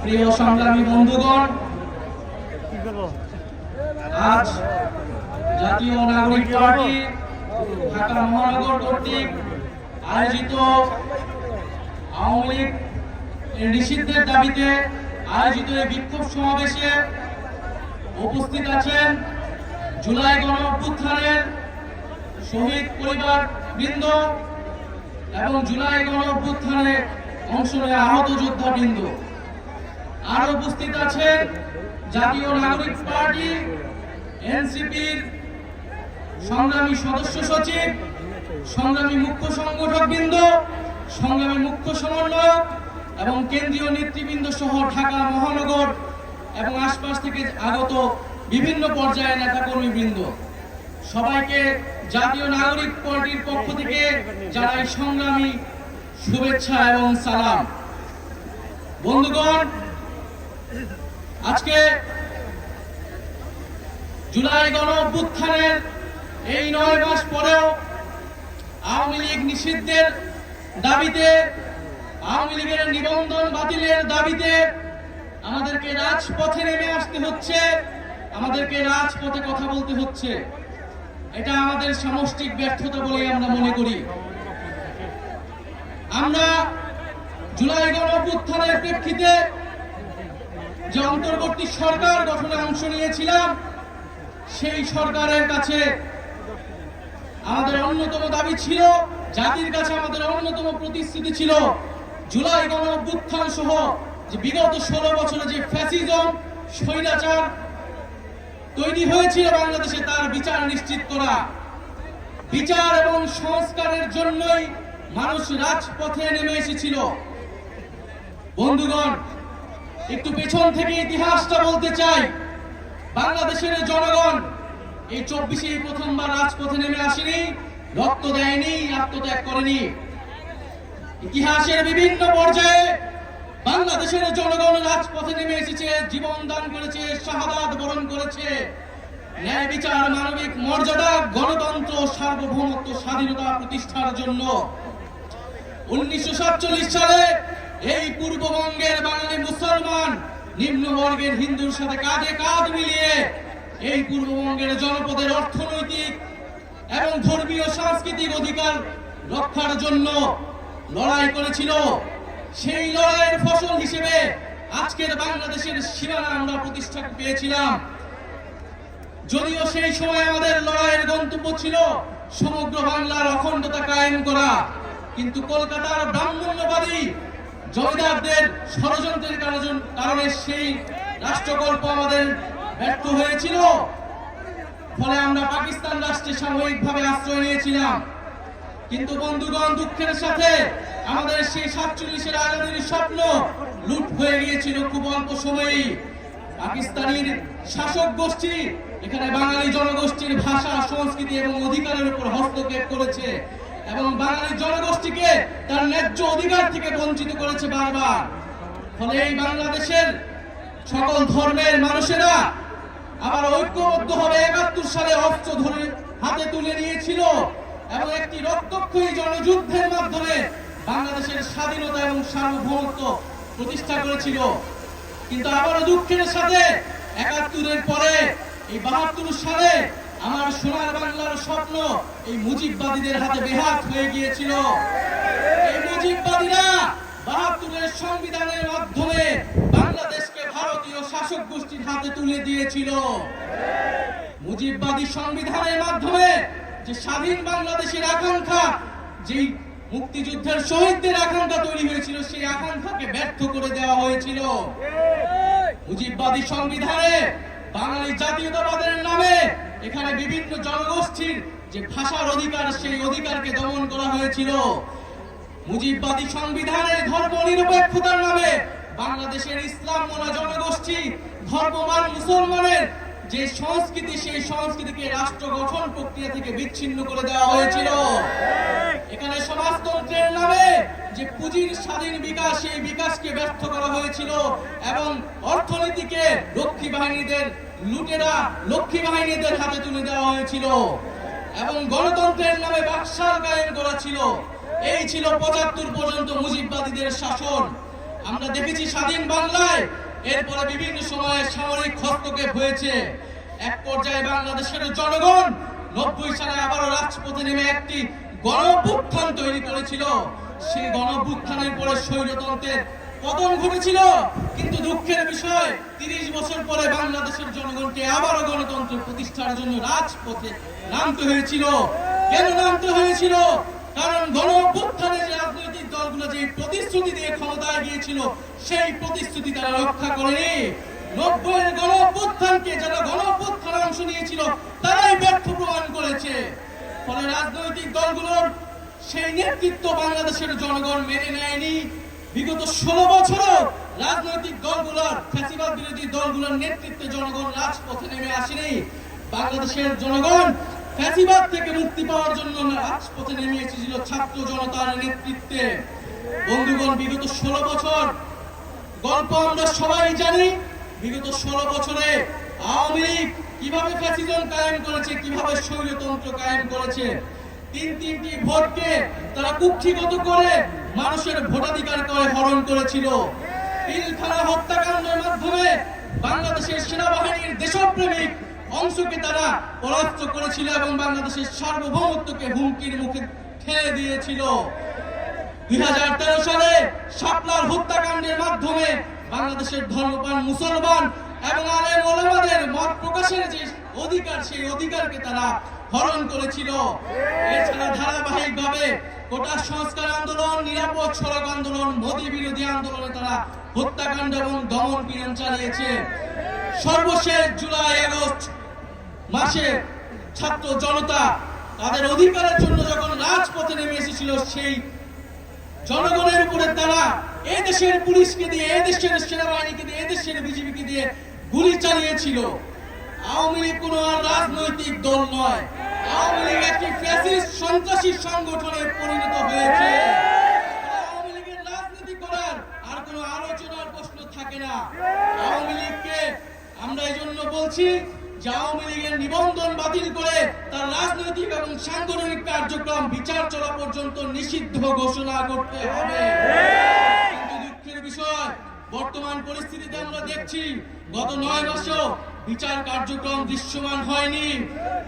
প্রিয় সংগ্রামী বন্ধুগণ, আজ জাতীয় নাগরিক পার্টি ঢাকা মহানগর কর্তৃক আয়োজিত আওয়ামী লীগ নিষিদ্ধের দাবিতে আয়োজিত এই বিক্ষোভ সমাবেশে উপস্থিত আছেন জুলাই গণ শহীদ পরিবার বৃন্দ এবং জুলাই গণ অভ্যুত্থানে অংশ নেয় আহত যোদ্ধা বৃন্দ আর উপস্থিত আছেন জাতীয় নাগরিক পার্টি, এনসিপির সংগ্রামী সদস্য সচিব, সংগ্রামী মুখ্য সংগঠক বৃন্দ সংগ্রামী মুখ্য সমন্বয়ক এবং কেন্দ্রীয় নেতৃবৃন্দ সহ ঢাকা মহানগর এবং আশপাশ থেকে আগত বিভিন্ন পর্যায়ের নেতাকর্মী বৃন্দ সবাইকে জাতীয় নাগরিক পার্টির পক্ষ থেকে জানাই সংগ্রামী শুভেচ্ছা এবং সালাম। বন্ধুগণ, আজকে জুলাই গণ অভ্যুত্থানের এই নয় মাস পরেও আওয়ামী লীগ নিষিদ্ধের দাবিতে, আওয়ামী লীগের নিবন্ধন বাতিলের দাবিতে আমাদেরকে রাজপথে নেমে আসতে হচ্ছে, আমাদেরকে রাজপথে কথা বলতে হচ্ছে। এটা আমাদের সামষ্টিক ব্যর্থতা বলে আমরা মনে করি। আমরা জুলাই গণ অভ্যুত্থানের প্রেক্ষিতে যে অন্তর্বর্তী সরকার গঠনে অংশ নিয়েছিলাম, সেই সরকারের কাছে আমাদের অন্যতম দাবি ছিল, জাতির কাছে আমাদের অন্যতম প্রতিশ্রুতি ছিল জুলাই গণ অভ্যুত্থান সহ যে বিগত ষোলো বছরে যে ফ্যাসিজম স্বৈরাচার তৈরি হয়েছিল বাংলাদেশে, তার বিচার নিশ্চিত করা। বিচার এবং সংস্কারের জন্যই মানুষ রাজপথে নেমে এসেছিল। বন্ধুগণ, একটু পেছন থেকে ইতিহাসটা বলতে চাই। বাংলাদেশের জনগণ এই চব্বিশে প্রথমবার রাজপথে নেমে আসেনি, রক্ত দেয়নি, আত্মত্যাগ করেনি। ইতিহাসের বিভিন্ন পর্যায়ে বাংলাদেশের জনগণ রাজপথে নেমে এসেছে, জীবন দান করেছে, শাহাদাত বরণ করেছে। ন্যায় বিচার, মানবিক মর্যাদা, গণতন্ত্র, সার্বভৌমত্ব, স্বাধীনতা প্রতিষ্ঠার জন্য। উনিশশো সাতচল্লিশ সালে এই পূর্ববঙ্গের বাঙালি মুসলমান নিম্নবর্গের হিন্দুর সাথে কাঁধে কাঁধ মিলিয়ে এই পূর্ববঙ্গের জনপদের অর্থনৈতিক এবং ধর্মীয় সাংস্কৃতিক অধিকার রক্ষার জন্য লড়াই করেছিল। সেই লড়াইয়ের ফসল হিসেবে আজকের বাংলাদেশের সীমানা আমরা প্রতিষ্ঠা পেয়েছিলাম। যদিও সেই সময় আমাদের লড়াইয়ের গন্তব্য ছিল সমগ্র বাংলার অখণ্ডতা কায়েম করা, কিন্তু কলকাতার ব্রাহ্মণ্যবাদী জমিদারদের ষড়যন্ত্রের কারণে সেই রাষ্ট্রকল্প আমাদের ব্যর্থ হয়েছিল। ফলে আমরা পাকিস্তান রাষ্ট্রে সাময়িকভাবে আশ্রয় নিয়েছিলাম। কিন্তু বন্ধুগণ, দুঃখের সাথে আমাদের সেই সাতচল্লিশের আজাদির স্বপ্ন লুট হয়ে গিয়েছিল খুব অল্প সময়েই। পাকিস্তানের শাসক গোষ্ঠী, এখানে বাঙালি জনগোষ্ঠীর ভাষা, সংস্কৃতি এবং অধিকারের উপর হস্তক্ষেপ করেছে এবং বাঙালি জনগোষ্ঠীকে তার ন্যায্য অধিকার থেকে বঞ্চিত করেছে বারবার। ফলে এই বাংলাদেশের সকল ধর্মের মানুষেরা আবার ঐক্যবদ্ধ হবে একাত্তর সালে অস্ত্র ধরে হাতে তুলে নিয়েছিল এবং একটি রক্তক্ষয়ী জনযুদ্ধের মাধ্যমে বাংলাদেশের স্বাধীনতা এবং সার্বভৌমত্ব প্রতিষ্ঠা করেছিল। কিন্তু আবারও দুঃখের সাথে একাত্তরের পরে এই বাহাত্তর সালে আমার সোনার বাংলার স্বপ্ন এই মুজিববাদীদের হাতে বেহাত হয়ে গিয়েছিল। এই মুজিববাদীরা বাহাত্তরের সংবিধানের মাধ্যমে বাংলাদেশকে ভারতীয় শাসক গোষ্ঠীর হাতে তুলে দিয়েছিল। মুজিববাদী সংবিধানের মাধ্যমে যে স্বাধীন বাংলাদেশের আকাঙ্ক্ষা, যেই মুক্তিযুদ্ধের শহীদদের আকাঙ্ক্ষা তৈরি হয়েছিল, সেই আকাঙ্ক্ষাকে ব্যর্থ করে দেওয়া হয়েছিল। মুজিববাদী সংবিধানে বাঙালি জাতীয়তাবাদের নামে এখানে বিভিন্ন জনগোষ্ঠীর যে ভাষার অধিকার, সেই অধিকারকে দমন করা হয়েছিল। মুজিববাদী সংবিধানে ধর্ম নিরপেক্ষতার নামে বাংলাদেশের ইসলাম মোনা জনগোষ্ঠী ধর্মমান মুসলমানের যে সংস্কৃতি, সেই সংস্কৃতিকে রাষ্ট্র গঠন প্রক্রিয়া থেকে বিচ্ছিন্ন করে দেওয়া হয়েছিল। এখানে সমাজতন্ত্রের নামে যে পুঁজির স্বাধীন বিকাশ এই বিকাশকে ব্যর্থ করা হয়েছিল এবং অর্থনীতিকে লক্ষ্মী বাহিনীদের লুটেরা লক্ষ্মী বাহিনীদের হাতে তুলে দেওয়া হয়েছিল এবং গণতন্ত্রের নামে বাকশাল কায়েম করা ছিল। এই ছিল পঁচাত্তর পর্যন্ত মুজিববাদীদের শাসন। আমরা দেখেছি স্বাধীন বাংলায় এরপরে বিভিন্ন সময়ে সামরিক হস্তক্ষেপ হয়েছে। এক পর্যায়ে বাংলাদেশের জনগণ নব্বই সালে আবারও রাজপথে নেমে একটি গণভুত্থান তৈরি করেছিল। সেই গণভুত্থানের পরে স্বৈরতন্ত্রের পতন ঘটেছিল। কিন্তু দুঃখের বিষয়, তিরিশ বছর পরে বাংলাদেশের জনগণকে আবারও গণতন্ত্র প্রতিষ্ঠার জন্য রাজপথে নামতে হয়েছিল। কেন নামতে হয়েছিল? কারণ গণ অভ্যুত্থানে যে রাজনৈতিক দলগুলো যে প্রতিশ্রুতি দিয়ে ক্ষমতায় গিয়েছিল, সেই প্রতিশ্রুতি তারা রক্ষা করেনি। নব্বই গণ যারা গণ অভ্যুত্থানে অংশ নিয়েছিল, তারাই ব্যর্থ প্রমাণ করেছে। ফলে রাজনৈতিক দলগুলোর সেই নেতৃত্ব বাংলাদেশের জনগণ মেনে নেয়নি। বিগত ষোলো বছরও রাজনৈতিক দলগুলোর, ফ্যাসিবাদ বিরোধী দলগুলোর নেতৃত্বে জনগণ রাজপথে নেমে আসেনি। বাংলাদেশের জনগণ ফ্যাসিবাদ থেকে মুক্তি পাওয়ার জন্য রাজপথে নেমে এসেছিল ছাত্র জনতার নেতৃত্বে। বন্ধুগণ, বিগত ষোলো বছর গল্প আমরা সবাই জানি, বিগত ষোলো বছরে আওয়ামী লীগ কীভাবে ফ্যাসিজম কায়েম করেছে, কীভাবে স্বৈরতন্ত্র কায়েম করেছে? তিন তিনটি ভোটকে তারা কুক্ষিগত করে মানুষের ভোটাধিকার করে হরণ করেছিল। পিলখানা হত্যাকাণ্ডের মাধ্যমে বাংলাদেশের সেনাবাহিনীর দেশপ্রেমিক অংশকে তারা পরাস্ত করেছিল এবং বাংলাদেশের সার্বভৌমত্বকে হুমকির মুখে ঠেলে দিয়েছিল। দুই হাজার তেরো সালে শাপলার হত্যাকাণ্ডের মাধ্যমে বাংলাদেশের ধর্মপান মুসলমান এবং আলেম ওলামাদের মত প্রকাশের যে অধিকার, সেই অধিকারকে তারা হরণ করেছিল। এছাড়া ধারাবাহিকভাবে কোটা সংস্কার আন্দোলন, নিরাপদ সড়ক আন্দোলন, মোদী বিরোধী আন্দোলনে তারা হত্যাকাণ্ড এবং দমন পীড়ন চালিয়েছে। সর্বশেষ জুলাই, আগস্ট মাসে ছাত্র জনতা তাদের অধিকারের জন্য যখন রাজপথে নেমে এসেছিল, সেই জনগণের উপরে তারা এই দেশের পুলিশকে দিয়ে এই দেশের সেনাবাহিনীকে দিয়ে এই দেশের বিজেপিকে দিয়ে গুলি চালিয়েছিল। আওয়ামী লীগ কোনো রাজনৈতিক দল নয়। আওয়ামী লীগ একটি ফ্যাসিস্ট সন্ত্রাসী সংগঠনে পরিণত হয়েছে। আওয়ামী লীগের রাজনীতি করার আর কোনো আলোচনার প্রশ্ন থাকে না। আওয়ামী লীগকে আমরা এই জন্য বলছি যে আওয়ামী লীগের নিবন্ধন বাতিল করে তার রাজনৈতিক এবং সাংগঠনিক কার্যক্রম, বিচার চলা পর্যন্ত নিষিদ্ধ ঘোষণা করতে হবে। বর্তমান পরিস্থিতিতে আমরা দেখছি গত নয় মাসেও বিচার কার্যক্রম দৃশ্যমান হয়নি।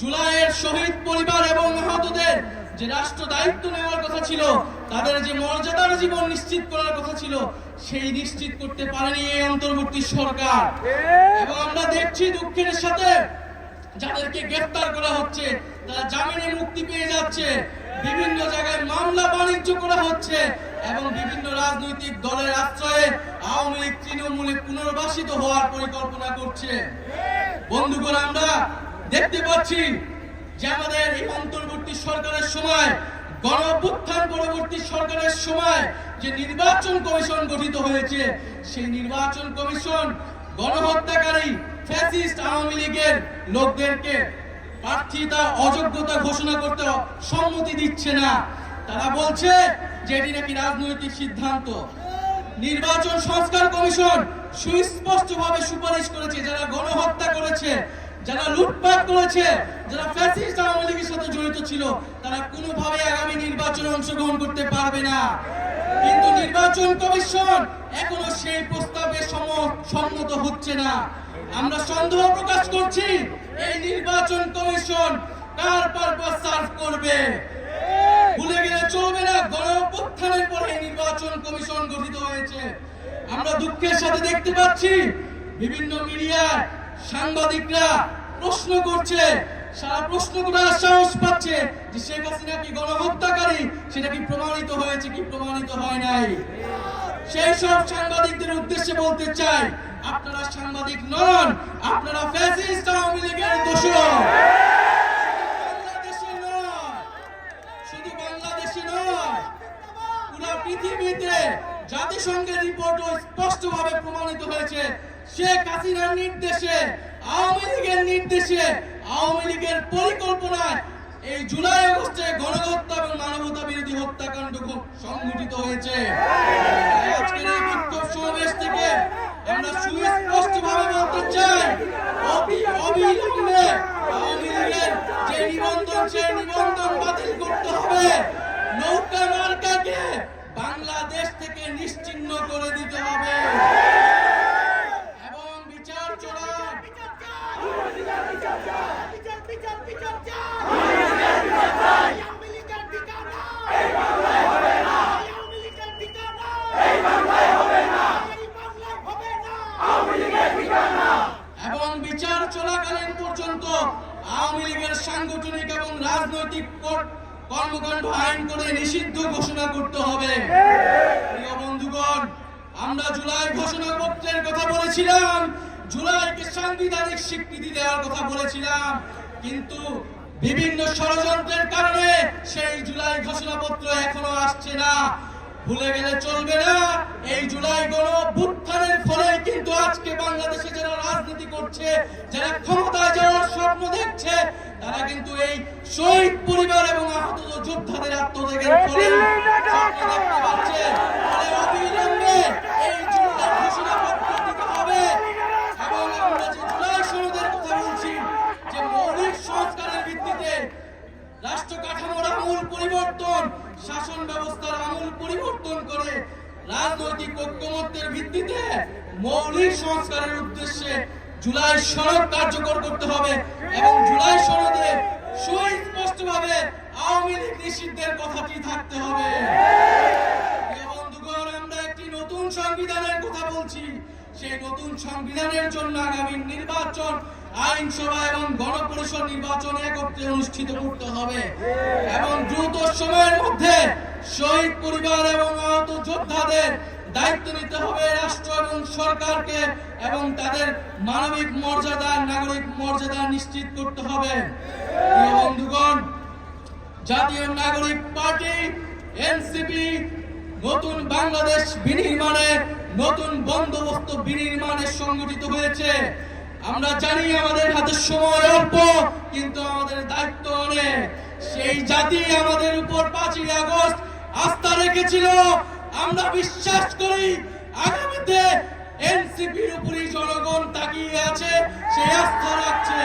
জুলাইয়ের শহীদ পরিবার এবং আহতদের যে রাষ্ট্র দায়িত্ব নেওয়ার কথা ছিল, তাদের যে মর্যাদার জীবন নিশ্চিত করার কথা ছিল, সেই নিশ্চিত করতে পারেনি এই অন্তর্বর্তী সরকার। এবং আমরা দেখছি দুঃখের সাথে যাদেরকে গ্রেফতার করা হচ্ছে, তারা জামিনে মুক্তি পেয়ে যাচ্ছে। বিভিন্ন জায়গায় মামলা বাণিজ্য করা হচ্ছে। এবং বিভিন্ন রাজনৈতিক দলের আশ্রয়ে আওয়ামী লীগ তৃণমূলে পুনর্বাসিত হওয়ার পরিকল্পনা করছে। বন্ধুগণ, আমরা দেখতে পাচ্ছি যে আমাদের এই অন্তর্বর্তী সরকারের সময় গণ অভ্যুত্থান পরবর্তী সরকারের সময় যে নির্বাচন কমিশন গঠিত হয়েছে, সেই নির্বাচন কমিশন গণহত্যাকারী ফ্যাসিস্ট আওয়ামী লীগের লোকদেরকে প্রার্থিতা অযোগ্যতা ঘোষণা করতে সম্মতি দিচ্ছে না। তারা বলছে যে এটি নাকি রাজনৈতিক সিদ্ধান্ত। নির্বাচন সংস্কার কমিশন সুস্পষ্টভাবে সুপারিশ করেছে, যারা গণহত্যা করেছে, যারা লুটপাট করেছে, যারা ফ্যাসিস্ট আওয়ামী লীগের সাথে জড়িত ছিল, তারা কোনোভাবে আগামী নির্বাচনে অংশগ্রহণ করতে পারবে না। কিন্তু নির্বাচন কমিশন এখনও সেই প্রস্তাবে সম- সম্মত হচ্ছে না। আমরা সন্দেহ প্রকাশ করছি, এই নির্বাচন কমিশন কার পারপাস সার্ভ করবে? ভুলে গেলে চলবে না। গণ পরে নির্বাচন কমিশন গঠিত হয়েছে। আমরা দুঃখের সাথে দেখতে পাচ্ছি, বিভিন্ন মিডিয়ার সাংবাদিকরা প্রশ্ন করছে, সারা প্রশ্ন করার সাহস পাচ্ছে যে শেখ হাসিনা কি গণহত্যাকারী? সেটা কি প্রমাণিত হয়েছে কি প্রমাণিত হয় নাই? সেই সব সাংবাদিকদের উদ্দেশ্যে বলতে চাই, আপনারা সাংবাদিক নন, আপনারা ফ্যাসিস্ট আওয়ামী লীগের দোষর বাংলাদেশে নয় শুধু বাংলাদেশে নয় পুরো জাতিসংঘের রিপোর্ট স্পষ্টভাবে প্রমাণিত হয়েছে। শেখ হাসিনার নির্দেশে, আওয়ামী লীগের নির্দেশে, আওয়ামী লীগের পরিকল্পনায় এই জুলাই আগস্টে গণহত্যা এবং মানবতা বিরোধী হত্যাকাণ্ড সংঘটিত হয়েছে। আজকের এই বিক্ষোভ সমাবেশ থেকে আমরা সুস্পষ্টভাবে বলতে চাই অবিলম্বে আওয়ামী লীগের যে নিবন্ধন, সেই নিবন্ধন বাতিল করতে হবে নৌকা মার্কা ছিন্ন করে দিতে হবে এবং বিচার চলার বিচার বিচার বিচার চাই আওয়ামী লীগের ঠিকানা আওয়ামী লীগের ঠিকানা এই বাংলায় হবে না এবং বিচার চলাকালীন পর্যন্ত আওয়ামী লীগের সাংগঠনিক এবং রাজনৈতিক কর্মকাণ্ড আইন করে নিষিদ্ধ ঘোষণা করতে হবে। প্রিয় বন্ধুগণ, আমরা জুলাই ঘোষণাপত্রের কথা বলেছিলাম। জুলাইকে সাংবিধানিক স্বীকৃতি দেওয়ার কথা বলেছিলাম। কিন্তু বিভিন্ন ষড়যন্ত্রের কারণে সেই জুলাই ঘোষণাপত্র এখনও আসছে না। ভুলে গেলে চলবে না। করছে, যারা ক্ষমতায় যাওয়ার স্বপ্ন দেখছে, তারা কিন্তু এই শহীদ পরিবার এবং আহত যোদ্ধাদের আত্মত্যাগের ফলে শাসন ব্যবস্থার আমূল পরিবর্তন করে রাজনৈতিক ঐক্যমত্যের ভিত্তিতে মৌলিক সংস্কারের উদ্দেশ্যে জুলাই সনদ কার্যকর করতে হবে এবং জুলাই সনদে সুস্পষ্টভাবে আওয়ামী লীগ নিষিদ্ধের কথাটি থাকতে হবে। নতুন সংবিধানের কথা বলছি। সেই নতুন সংবিধানের জন্য আগামী নির্বাচন আইনসভা এবং গণপরিষদ নির্বাচন একত্রে অনুষ্ঠিত করতে হবে। এবং দ্রুত সময়ের মধ্যে শহীদ পরিবার এবং আহত যোদ্ধাদের দায়িত্ব নিতে হবে রাষ্ট্র এবং সরকারকে এবং তাদের মানবিক মর্যাদা, নাগরিক মর্যাদা নিশ্চিত করতে হবে। বন্ধুগণ, জাতীয় নাগরিক পার্টি, এনসিপি, নতুন বাংলাদেশ বিনির্মাণে নতুন বন্দোবস্ত বিনির্মাণে সংগঠিত হয়েছে। আমরা জানি আমাদের হাতে সময় অল্প, কিন্তু আমাদের দায়িত্ব অনেক। সেই জাতি আমাদের উপর পাঁচই আগস্ট আস্থা রেখেছিল। আমরা বিশ্বাস করি আগামীতে এনসিপির উপরই জনগণ তাকিয়ে আছে সে আস্থা রাখছে।